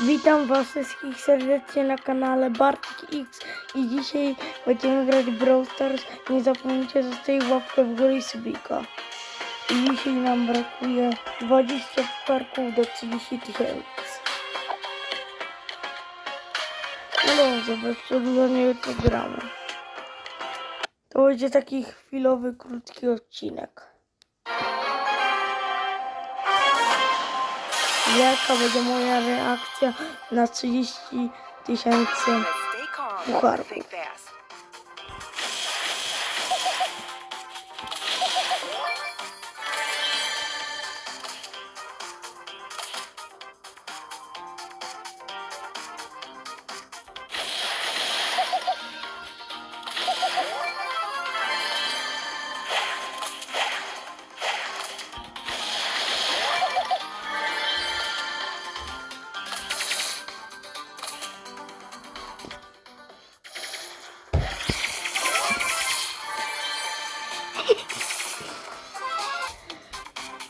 Witam was wszystkich serdecznie na kanale Bartek X i dzisiaj będziemy grać Brawl Stars. Nie zapomnijcie zostawić łapkę w górę i subika. I dzisiaj nam brakuje 20 parków do 30 tysięcy. No dobrze, bez przedłużania jutro gramy. To będzie taki chwilowy, krótki odcinek. Jaka będzie moja reakcja na 30 tysięcy? Stay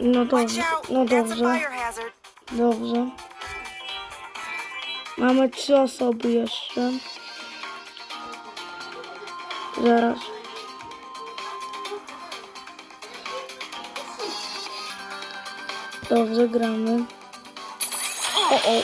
No dobrze, no dobrze, dobrze. Mamy trzy osoby jeszcze. Zaraz. Dobrze, gramy. O, o.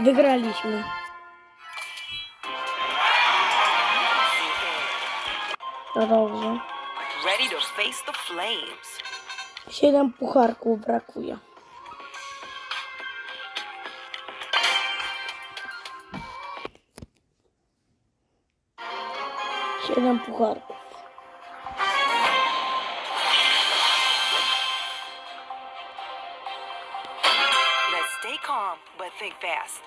Wygraliśmy. To dobrze. Ready to face the flames. Siedem pucharków brakuje. Siedem pucharków. Calm, but think fast.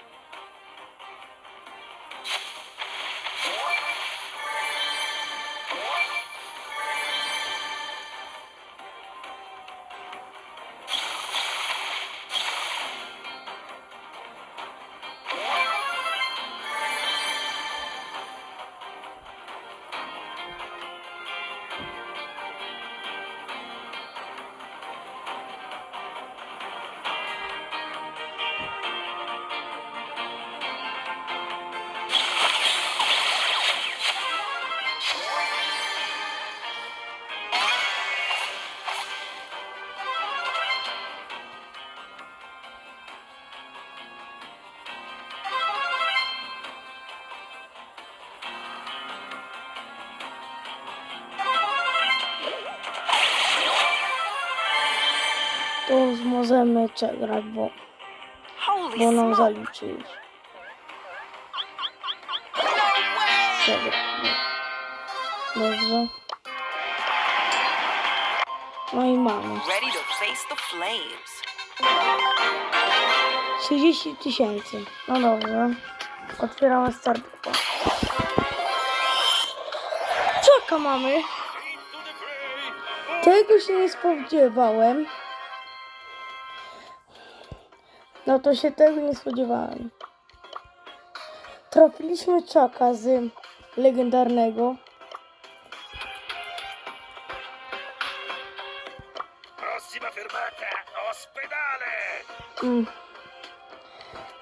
To możemy przegrać, bo, bo nam zaliczy już. Przegrać. Dobrze. No i mamy. Ready to face the flames. 30 tysięcy. No dobrze. Otwieramy startupa. Czeka mamy. Tego się nie spodziewałem. No to się tego nie spodziewałem. Trafiliśmy czaka z legendarnego. Prossima fermata, ospedale! Mm.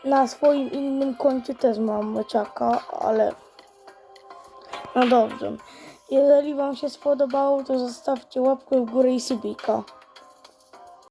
Na swoim innym koncie też mam meczaka, ale no dobrze. Jeżeli Wam się spodobało, to zostawcie łapkę w górę i subika.